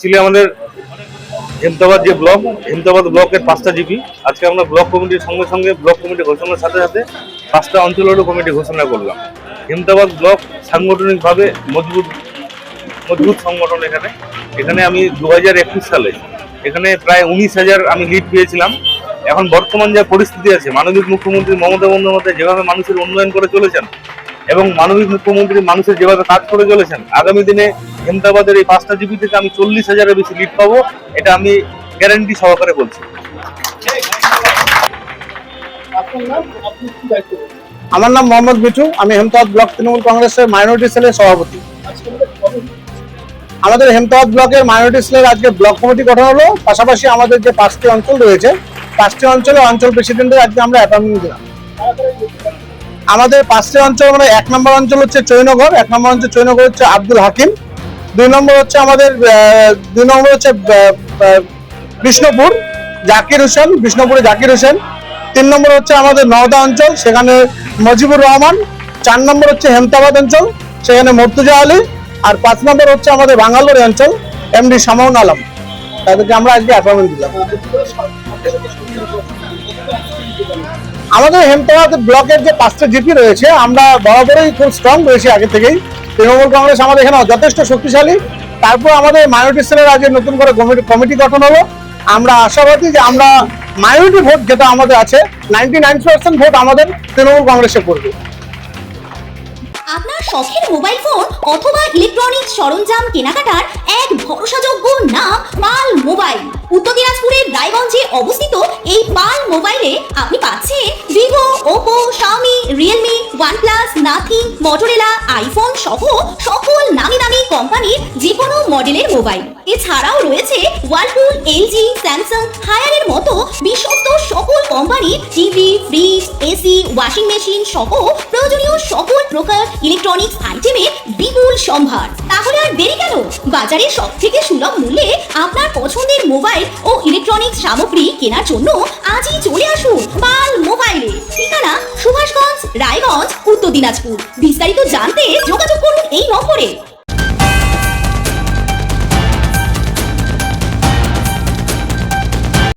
Actually আমাদের হেমতাবাদ যে block Hemtabad ব্লকের পাঁচটা জিপি। আজকে আমরা ব্লক কমিটির সঙ্গে সঙ্গে ব্লক কমিটি ঘোষণার সাথে সাথে পাঁচটা অঞ্চলেরও কমিটি ঘোষণা করলাম। হেমতাবাদ ব্লক সাংগঠনিকভাবে মজবুত মজবুত সংগঠন এখানে। এখানে আমি দু হাজার একুশ সালে, এখানে প্রায় উনিশ হাজার আমি লিড পেয়েছিলাম। এখন বর্তমান যা পরিস্থিতি আছে, মানবিক মুখ্যমন্ত্রী মমতা বন্দ্যোপাধ্যায় যেভাবে মানুষের উন্নয়ন করে চলেছেন এবং মানবিক মুখ্যমন্ত্রী মানুষের যেভাবে কাজ করে চলেছেন, আগামী দিনে হেমতাবাদের এই পাঁচটা জিপি থেকে আমি চল্লিশ হাজারের বেশি লিড পাবো, এটা আমি গ্যারান্টি সহকারে বলছি? আমার নাম মোহাম্মদ মিঠু, আমি হেমতাবাদ ব্লক তৃণমূল কংগ্রেসের মাইনরিটি সেলের সভাপতি আমাদের আমাদের হেমতাবাদ ব্লকের মাইনরিটি সেলের আজকে ব্লক কমিটি গঠন হলো, পাশাপাশি আমাদের যে পাঁচটি অঞ্চল রয়েছে, পাঁচটি অঞ্চলে অঞ্চল প্রেসিডেন্টের আজকে আমরা অ্যাপয়েন্টমেন্ট দিলাম আমাদের পাঁচটি অঞ্চল মানে এক নম্বর অঞ্চল হচ্ছে চৈনগর, এক নম্বর অঞ্চল চৈনগর হচ্ছে আব্দুল হাকিম, দুই নম্বর হচ্ছে আমাদের দুই নম্বর হচ্ছে বিষ্ণুপুর, জাকির হোসেন, বিষ্ণুপুরে জাকির হোসেন, তিন নম্বর হচ্ছে আমাদের নওদা অঞ্চল, সেখানে মজিবুর রহমান, চার নম্বর হচ্ছে হেমতাবাদ অঞ্চল, সেখানে মর্তুজা আলী, আর পাঁচ নম্বর হচ্ছে আমাদের বাঙ্গালোর অঞ্চল এমডি শামাউন আলম। তাদেরকে আমরা আজকে অ্যাপয়েন্টমেন্ট দিলাম। আমাদের হেমতাবাদ ব্লকের যে পাঁচটা জিপি রয়েছে, আমরা বরাবরই খুব স্ট্রং রয়েছি আগে থেকেই। তৃণমূল কংগ্রেস আমাদের এখানে যথেষ্ট শক্তিশালী। তারপর আমাদের মাইনরিটি সেলের আজকে নতুন করে কমিটি গঠন হলো। আমরা আশাবাদী যে আমরা মাইনরিটি ভোট যেটা আমাদের আছে নাইনটি নাইন পার্সেন্ট ভোট আমাদের তৃণমূল কংগ্রেসে পড়বে। আপনার শখের মোবাইল ফোন অথবা ইলেকট্রনিক্স সরঞ্জাম কেনাকাটার এক ভরসাযোগ্য নাম পাল মোবাইল উত্তর রায়গঞ্জে অবস্থিত এই পাল মোবাইলে আপনি পাচ্ছেন Vivo, Oppo, Xiaomi, Realme, OnePlus, Nothing, Motorola, iPhone সহ সকল নামি দামি কোম্পানির যে কোনো মডেলের মোবাইল। এছাড়াও রয়েছে ওয়ালপুল, এলজি, স্যামসাং, হায়ারের মতো বিশ্বস্ত সকল কোম্পানির TV, fridge, AC, washing machine সহ প্রয়োজনীয় সকল প্রকার ইলেকট্রনিক্স আইটেমের বিপুল সম্ভার। তাহলে আর দেরি কেন? বাজারে সব থেকে সুলভ মূল্যে আপনার পছন্দের মোবাইল ও ইলেকট্রনিক্স সামগ্রী কেনার জন্য আজই চলে আসুন পাল মোবাইলে। ঠিকানা সুভাষগঞ্জ, রায়গঞ্জ, উত্তর দিনাজপুর। বিস্তারিত জানতে যোগাযোগ করুন এই নম্বরে।